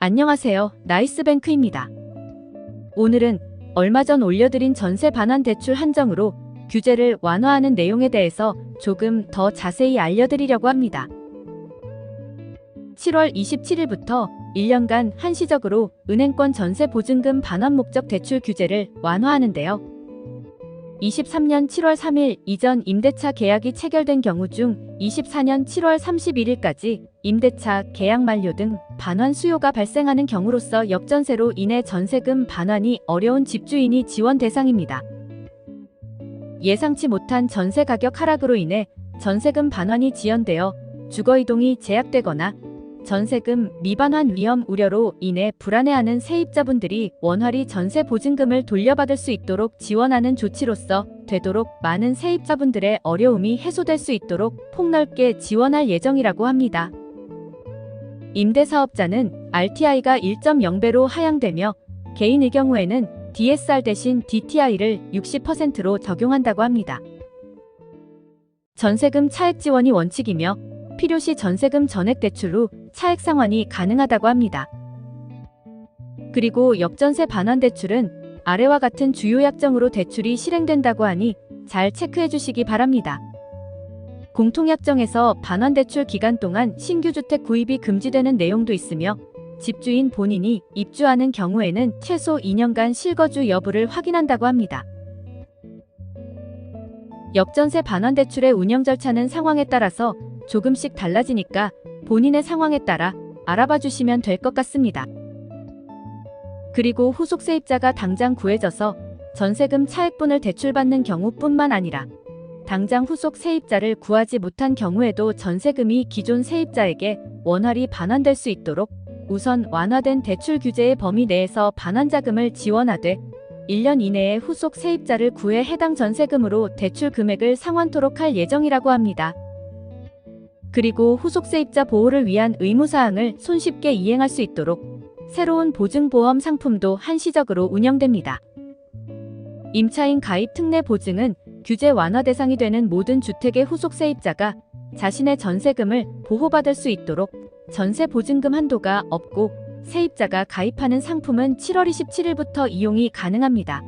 안녕하세요. 나이스뱅크입니다. 오늘은 얼마 전 올려드린 전세 반환 대출 한정으로 규제를 완화하는 내용에 대해서 조금 더 자세히 알려드리려고 합니다. 7월 27일부터 1년간 한시적으로 은행권 전세 보증금 반환 목적 대출 규제를 완화하는데요. 23년 7월 3일 이전 임대차 계약이 체결된 경우 중 24년 7월 31일까지 임대차 계약 만료 등 반환 수요가 발생하는 경우로서 역전세로 인해 전세금 반환이 어려운 집주인이 지원 대상입니다. 예상치 못한 전세 가격 하락으로 인해 전세금 반환이 지연되어 주거 이동이 제약되거나 전세금 미반환 위험 우려로 인해 불안해하는 세입자분들이 원활히 전세 보증금을 돌려받을 수 있도록 지원하는 조치로서 되도록 많은 세입자분들의 어려움이 해소될 수 있도록 폭넓게 지원할 예정이라고 합니다. 임대사업자는 RTI가 1.0배로 하향되며 개인의 경우에는 DSR 대신 DTI를 60%로 적용한다고 합니다. 전세금 차액 지원이 원칙이며 필요시 전세금 전액 대출 후 차액 상환이 가능하다고 합니다. 그리고 역전세 반환 대출은 아래와 같은 주요 약정으로 대출이 실행된다고 하니 잘 체크해 주시기 바랍니다. 공통약정에서 반환 대출 기간 동안 신규 주택 구입이 금지되는 내용도 있으며 집주인 본인이 입주하는 경우에는 최소 2년간 실거주 여부를 확인한다고 합니다. 역전세 반환 대출의 운영 절차는 상황에 따라서 조금씩 달라지니까 본인의 상황에 따라 알아봐 주시면 될 것 같습니다. 그리고 후속 세입자가 당장 구해져서 전세금 차액분을 대출받는 경우뿐만 아니라 당장 후속 세입자를 구하지 못한 경우에도 전세금이 기존 세입자에게 원활히 반환될 수 있도록 우선 완화된 대출 규제의 범위 내에서 반환 자금을 지원하되 1년 이내에 후속 세입자를 구해 해당 전세금으로 대출 금액을 상환토록 할 예정이라고 합니다. 그리고 후속 세입자 보호를 위한 의무사항을 손쉽게 이행할 수 있도록 새로운 보증보험 상품도 한시적으로 운영됩니다. 임차인 가입 특례 보증은 규제 완화 대상이 되는 모든 주택의 후속 세입자가 자신의 전세금을 보호받을 수 있도록 전세 보증금 한도가 없고 세입자가 가입하는 상품은 7월 27일부터 이용이 가능합니다.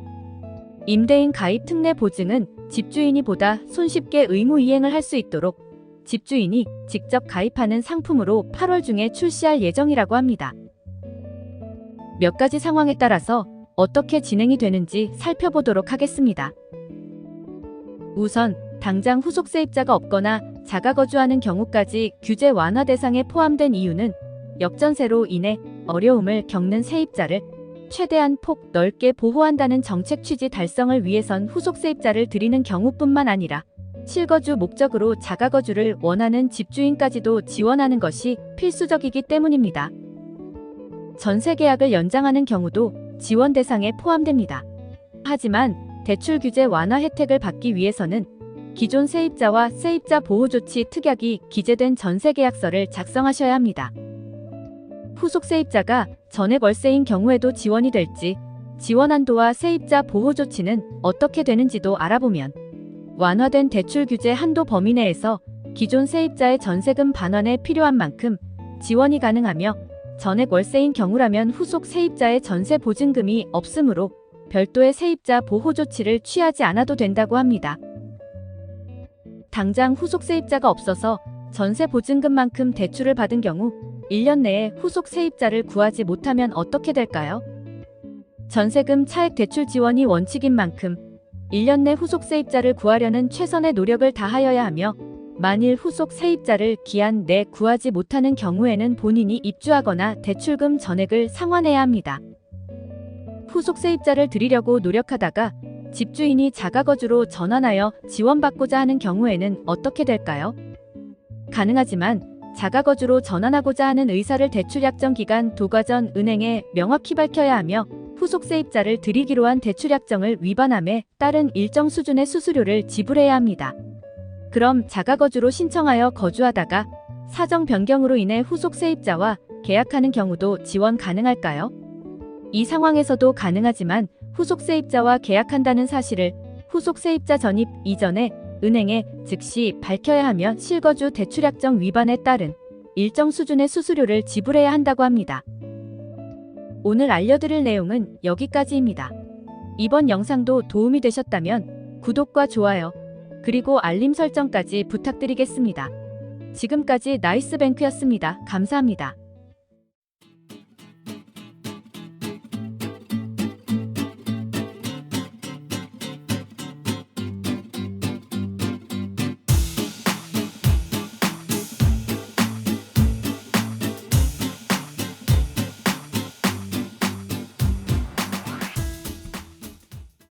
임대인 가입 특례 보증은 집주인이 보다 손쉽게 의무 이행을 할 수 있도록 집주인이 직접 가입하는 상품으로 8월 중에 출시할 예정이라고 합니다. 몇 가지 상황에 따라서 어떻게 진행이 되는지 살펴보도록 하겠습니다. 우선 당장 후속 세입자가 없거나 자가 거주하는 경우까지 규제 완화 대상에 포함된 이유는 역전세로 인해 어려움을 겪는 세입자를 최대한 폭 넓게 보호한다는 정책 취지 달성을 위해선 후속 세입자를 드리는 경우뿐만 아니라 실거주 목적으로 자가거주를 원하는 집주인까지도 지원하는 것이 필수적이기 때문입니다. 전세 계약을 연장하는 경우도 지원 대상에 포함됩니다. 하지만 대출 규제 완화 혜택을 받기 위해서는 기존 세입자와 세입자 보호 조치 특약이 기재된 전세 계약서를 작성하셔야 합니다. 후속 세입자가 전액 월세인 경우에도 지원이 될지, 지원 한도와 세입자 보호 조치는 어떻게 되는지도 알아보면 완화된 대출 규제 한도 범위 내에서 기존 세입자의 전세금 반환에 필요한 만큼 지원이 가능하며 전액 월세인 경우라면 후속 세입자의 전세 보증금이 없으므로 별도의 세입자 보호 조치를 취하지 않아도 된다고 합니다. 당장 후속 세입자가 없어서 전세 보증금만큼 대출을 받은 경우 1년 내에 후속 세입자를 구하지 못하면 어떻게 될까요? 전세금 차액 대출 지원이 원칙인 만큼 1년 내 후속 세입자를 구하려는 최선의 노력을 다하여야 하며 만일 후속 세입자를 기한 내 구하지 못하는 경우에는 본인이 입주하거나 대출금 전액을 상환해야 합니다. 후속 세입자를 드리려고 노력하다가 집주인이 자가거주로 전환하여 지원받고자 하는 경우에는 어떻게 될까요? 가능하지만 자가거주로 전환하고자 하는 의사를 대출 약정 기간 도과 전 은행에 명확히 밝혀야 하며 후속 세입자를 드리기로 한 대출 약정을 위반함에 따른 일정 수준의 수수료를 지불해야 합니다. 그럼 자가거주로 신청하여 거주하다가 사정 변경으로 인해 후속 세입자와 계약하는 경우도 지원 가능할까요? 이 상황에서도 가능하지만 후속 세입자와 계약한다는 사실을 후속 세입자 전입 이전에 은행에 즉시 밝혀야 하며 실거주 대출약정 위반에 따른 일정 수준의 수수료를 지불해야 한다고 합니다. 오늘 알려드릴 내용은 여기까지입니다. 이번 영상도 도움이 되셨다면 구독과 좋아요, 그리고 알림 설정까지 부탁드리겠습니다. 지금까지 나이스뱅크였습니다. 감사합니다.